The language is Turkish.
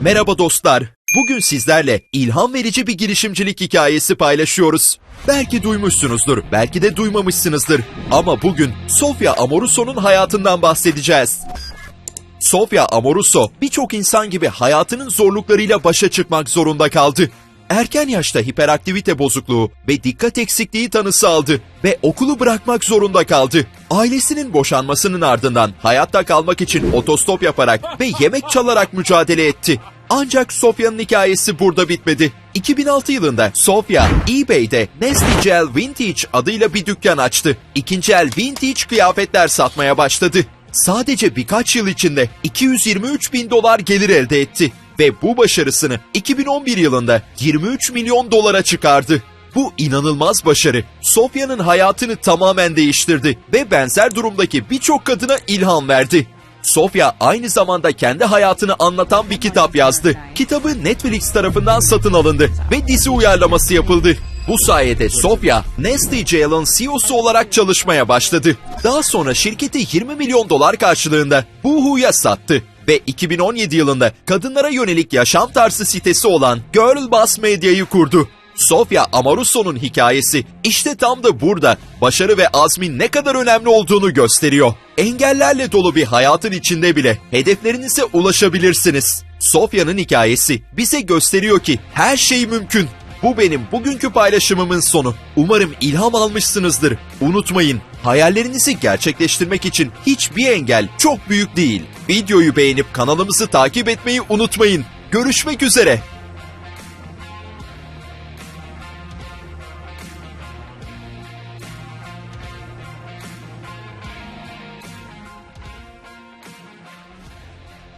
Merhaba dostlar. Bugün sizlerle ilham verici bir girişimcilik hikayesi paylaşıyoruz. Belki duymuşsunuzdur, belki de duymamışsınızdır. Ama bugün Sofia Amorusso'nun hayatından bahsedeceğiz. Sofia Amoruso birçok insan gibi hayatının zorluklarıyla başa çıkmak zorunda kaldı. Erken yaşta hiperaktivite bozukluğu ve dikkat eksikliği tanısı aldı ve okulu bırakmak zorunda kaldı. Ailesinin boşanmasının ardından hayatta kalmak için otostop yaparak ve yemek çalarak mücadele etti. Ancak Sofya'nın hikayesi burada bitmedi. 2006 yılında Sofya eBay'de Nasty Gel Vintage adıyla bir dükkan açtı. İkinci el vintage kıyafetler satmaya başladı. Sadece birkaç yıl içinde 223 bin dolar gelir elde etti ve bu başarısını 2011 yılında 23 milyon dolara çıkardı. Bu inanılmaz başarı Sofya'nın hayatını tamamen değiştirdi ve benzer durumdaki birçok kadına ilham verdi. Sofya aynı zamanda kendi hayatını anlatan bir kitap yazdı. Kitabı Netflix tarafından satın alındı ve dizi uyarlaması yapıldı. Bu sayede Sofya, Nasty Jail'ın CEO'su olarak çalışmaya başladı. Daha sonra şirketi 20 milyon dolar karşılığında Boohoo'ya sattı ve 2017 yılında kadınlara yönelik yaşam tarzı sitesi olan Girl Boss Media'yı kurdu. Sofia Amoruso'nun hikayesi işte tam da burada başarı ve azmin ne kadar önemli olduğunu gösteriyor. Engellerle dolu bir hayatın içinde bile hedeflerinize ulaşabilirsiniz. Sofia'nın hikayesi bize gösteriyor ki her şey mümkün. Bu benim bugünkü paylaşımımın sonu. Umarım ilham almışsınızdır. Unutmayın, hayallerinizi gerçekleştirmek için hiçbir engel çok büyük değil. Videoyu beğenip kanalımızı takip etmeyi unutmayın. Görüşmek üzere.